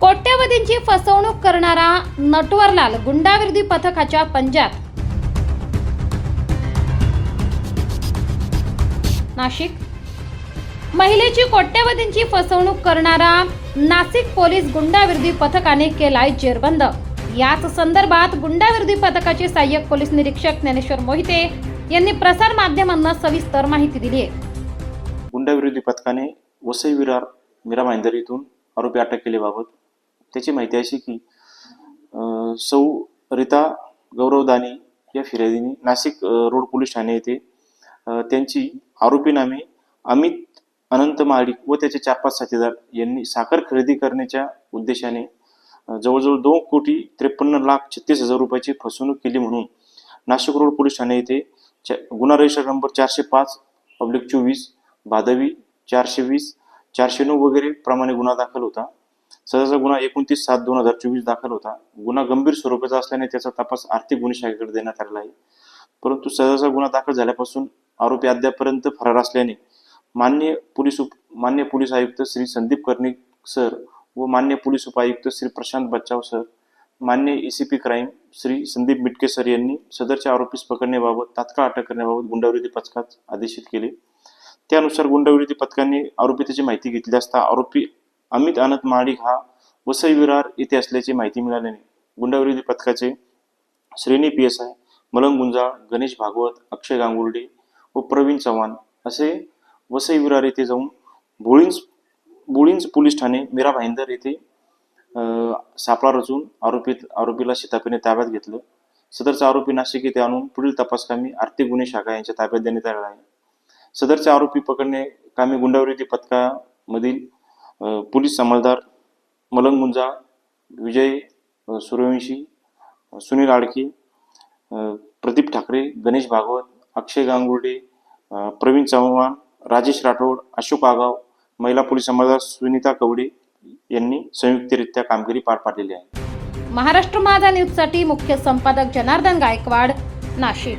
कोट्यवधींची फसवणूक करणारा नटवरलाल गुंडाविरोधी पथकाच्या पंजाब. नाशिक. महिलेची कोट्यवधींची फसवणूक करणारा नाशिक पोलीस गुंडाविरोधी पथकाने केलाय जेरबंद. याच संदर्भात गुंडाविरोधी पथकाचे सहाय्यक पोलीस निरीक्षक ज्ञानेश्वर मोहिते यांनी प्रसार माध्यमांना सविस्तर माहिती दिली आहे. गुंडाविरोधी पथकाने वसई विरार मीरा भाईंदर इथून आरोपी अटक केल्याबाबत त्याची माहिती अशी की सौ रिता गौरव दानी या फिर्यादीने नाशिक रोड पोलीस ठाणे येथे त्यांची आरोपी नामे अमित अनंत महाडिक व त्याचे चार पाच साथीदार यांनी साखर खरेदी करण्याच्या उद्देशाने जवळजवळ दोन कोटी त्रेपन्न लाख छत्तीस हजार रुपयाची फसवणूक केली म्हणून नाशिक रोड पोलीस ठाणे येथे गुन्हा रजिस्टर नंबर चारशे पाच पब्लिक चोवीस बादवी चारशे वीस चारशे नऊ वगैरे प्रमाणे गुन्हा दाखल होता. सदरचा गुन्हा एकोणतीस सात दोन हजार चोवीस दाखल होता. गुन्हा गंभीर स्वरूपाचा असल्याने त्याचा तपास आर्थिक गुन्हे शाखेकडे देण्यात आलेला आहे. परंतु सदरचा गुन्हा दाखल झाल्यापासून आरोपी अद्यापर्यंत फरार असल्याने मान्य पोलीस उप मान्य पोलीस आयुक्त श्री संदीप कर्णिक सर व मान्य पोलीस उपायुक्त श्री प्रशांत बच्चाव सर मान्य ACP crime Shri Sandeep Mitke sir यांनी सदरच्या आरोपीस पकडण्याबाबत तात्काळ अटक करण्याबाबत गुंडाविरोधी पथकात आदेशित केले. त्यानुसार गुंडाविरोधी पथकाने आरोपी त्याची माहिती घेतली असता आरोपी अमित आनंद महाडिक हा वसई विरार येथे असल्याची माहिती मिळाल्याने गुंडाविरोधी पथकाचे श्रेणी पी एस आय मलंग गुंजाळ गणेश भागवत अक्षय गांगुर्डे व प्रवीण चव्हाण असे वसई विरार येथे जाऊन भोळींज भोळींज पोलीस ठाणे मीरा भाईंदर येथे सापळा रचून आरोपीत आरोपीला शितापीने ताब्यात घेतलं. सदरचा आरोपी नाशिक येथे आणून पुढील तपासकामी आर्थिक गुन्हे शाखा यांच्या ताब्यात देण्यात आलेला आहे. सदरचे आरोपी पकडणे कामी गुंडाविरोधी पथकामधील पोलीस अंमलदार मलंग गुंजाळ विजय सूर्यवंशी सुनील आडके प्रदीप ठाकरे गणेश भागवत अक्षय गांगुर्डे प्रवीण चव्हाण राजेश राठोड अशोक आगाव महिला पोलीस अंमलदार सुनीता कवडे यांनी संयुक्तरित्या कामगिरी पार पाडलेली आहे. महाराष्ट्र माझा न्यूजसाठी मुख्य संपादक जनार्दन गायकवाड नाशिक.